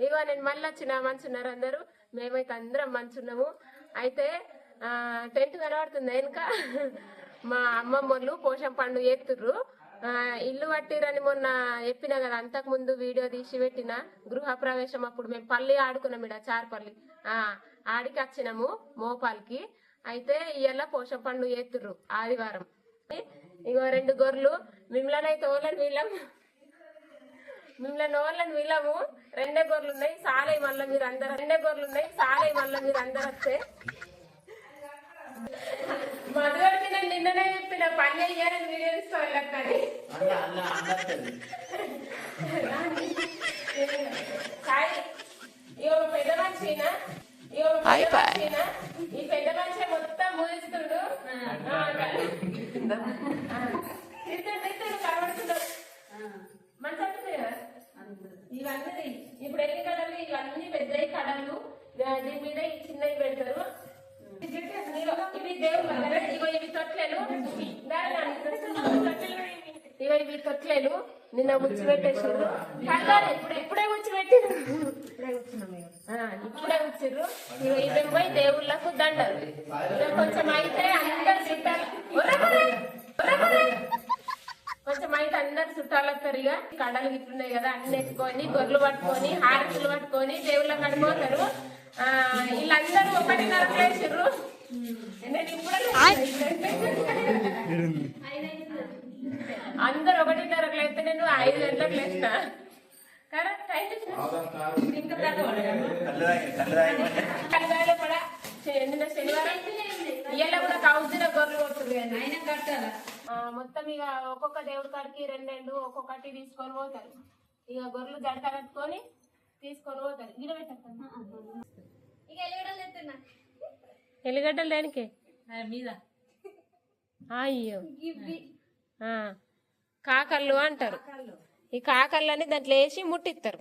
ఇగో నేను మళ్ళీ వచ్చిన మంచున్నారు అందరూ. మేమైతే అందరం మంచున్నాము. అయితే టెంట్ కనబడుతుంది వెనుక. మా అమ్మమ్మ వాళ్ళు పోషం పండు ఎత్తుర్రు. ఆ, ఇల్లు కట్టిరని మొన్న చెప్పిన కదా అంతకు ముందు వీడియో తీసి పెట్టిన. గృహ ప్రవేశం అప్పుడు మేము పల్లి ఆడుకున్నాం ఇడ చార్పల్లి. ఆ ఆడికి వచ్చినాము మోపాల్కి. అయితే ఇవాళ పోషం పండు ఎత్తుర్రు ఆదివారం. ఇగో రెండు గొర్రెలు. మిమ్మల్ని అయితే ఓలని వీళ్ళం. మిమ్మల్ని ఓళ్ళని వీళ్ళము రెండే గొర్రెలు ఉన్నాయి సాలై మళ్ళీ మీరు అందరు రెండే గొర్రెలు ఉన్నాయి సాలై మళ్ళీ మీరు అందరు వస్తే. మధుడికి నేను నిన్ననే చెప్పిన పని అయ్యారని వీడియో సాయి ఈ ఒక పెద్ద మనిషినా ఈ పెద్ద మనిషి మొత్తం మూయిస్తుండు ఇద్దరు ఇద్దరు కనబడుతున్నాడు మంచి అంటుంది కదా ఇవన్నీ ఇప్పుడు ఎన్ని కడలు ఇవన్నీ పెద్దవి కడలు. దీని మీద ఈ చిన్నవి పెడతారు. ఇవి దేవుడు ఇగో ఇవి తొట్లేలు. ఇగో ఇవి నిన్న ముచ్చి పెట్టేసారు ఇప్పుడు ఇప్పుడే ముచ్చి పెట్టిరు ఇప్పుడే వచ్చిర్రు ఇగో ఇవి పోయి దేవుళ్ళకు దండలు. కొంచెం అయితే అందరు చుట్టాలు అందరు చుట్టాలు వస్తారు ఇక కడలు ఇట్లున్నాయి కదా అన్ని ఎత్తుకొని గొర్రెలు పట్టుకొని హారతులు పట్టుకొని దేవుళ్ళ కడిపోతారు ఆ వీళ్ళందరూ నేను ఇప్పుడే అందరు ఒకటిన్నర లేస్తే నేను ఐదు గంటలకు లేస్తా కరెక్ట్ అయితే కూడా శనివారం ఇయ్యాల కూడా కౌజిన గొర్రెలు కొడుతుంది కదా ఆ, మొత్తం ఇక ఒక్కొక్క దేవుడి కాడికి రెండు రెండు ఒక్కొక్కటి తీసుకొని పోతారు. ఇక గొర్రెలు జంట కట్టుకొని తీసుకొని పోతారు. గిడ ఎల్లిగడ్డలు దేనికి? మీద. అయ్యో. కాకళ్ళు అంటారు. ఈ కాకళ్ళని దాంట్లో వేసి ముట్టిస్తారు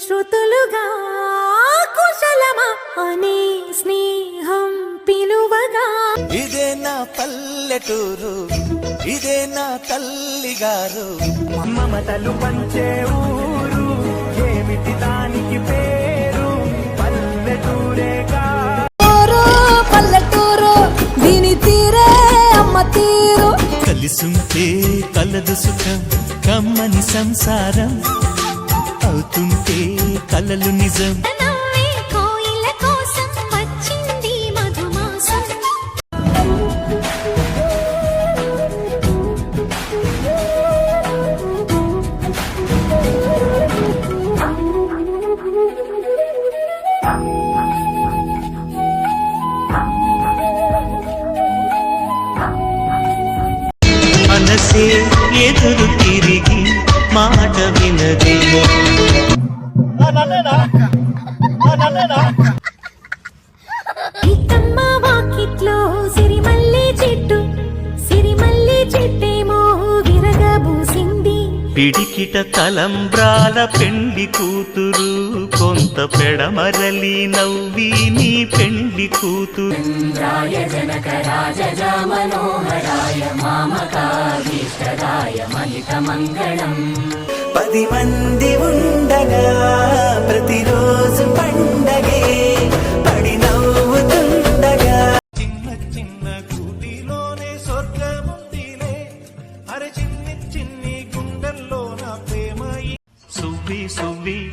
శృతులుగా కుశలమా అనే స్నేహం పిలువగా. ఇదే నా పల్లెటూరు ఇదే నా తల్లిగారు. మమతలు పంచే ఊరు ఏమిటి దానికి పేరు? పల్లెటూరేగా పల్లెటూరు దీని తీరే అమ్మ తీరు. కలిసుంటే కలదు సుఖం కమ్మని సంసారం. అవుతుంటే కలలు నిజం. మనసే ఎదురు తిరిగి మాట వినదే. పిడికిట తలంబ్రాల పెండి కూతురు కొంత పెడమరలి నవ్వి నీ పెండి కూతురు. పది మంది ఉండగా so weak.